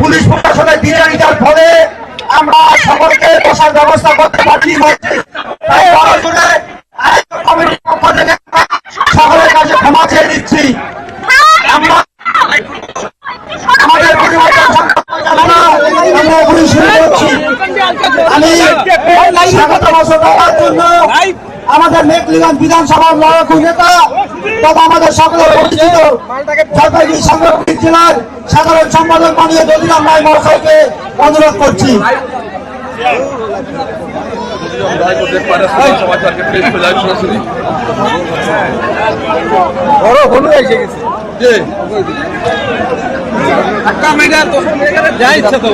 Police প্রশাসনের বিচারিতার ফলে আমরা সকলকে বসার ব্যবস্থা করতে পারছি। তাই বড় জোরে আয়োজক কমিটির পক্ষ থেকে আমরা সকলের কাছে ক্ষমা চেয়ে নিচ্ছি আমরা আমাদের পরিবর্তন সংকল্প জানানো আমরা এখনই শুরু করছি আমাদের মেঘলিগঞ্জ বিধানসভার লড়াকু নেতা তথা আমাদের সকলের পরিচিত জলপাইগুড়ি সংরক্ষিত জেলার সাধারণ সম্পাদক মাননীয় দলিরাম রায় মহাশয়কে অনুরোধ করছি। যাই ইচ্ছা তো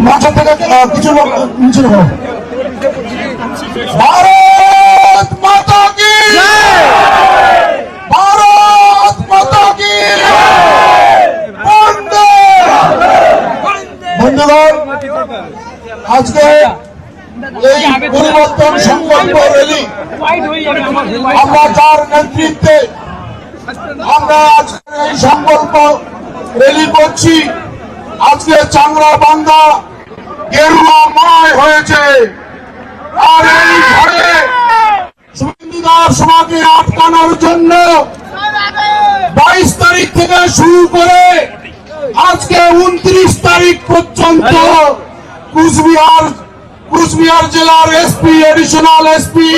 মঞ্চ থেকে কিছু নিচে। ভারত মাতা কি ভারত মাতা কি বন্ধুগণ আজকে এই পরিবর্তন সংকল্প র্যালি আমরা নেতৃত্বে আমরা এই সংকল্প র্যালি করছি, আজকে চাংরা বান্ধা গেরুয়াময় হয়েছে। আর এই ঘরে সমাজে আটকানোর জন্য বাইশ তারিখ থেকে শুরু করে আজকে উনত্রিশ তারিখ পর্যন্ত কুচবিহার কুচবিহার জেলার এসপি এডিশনাল এসপি।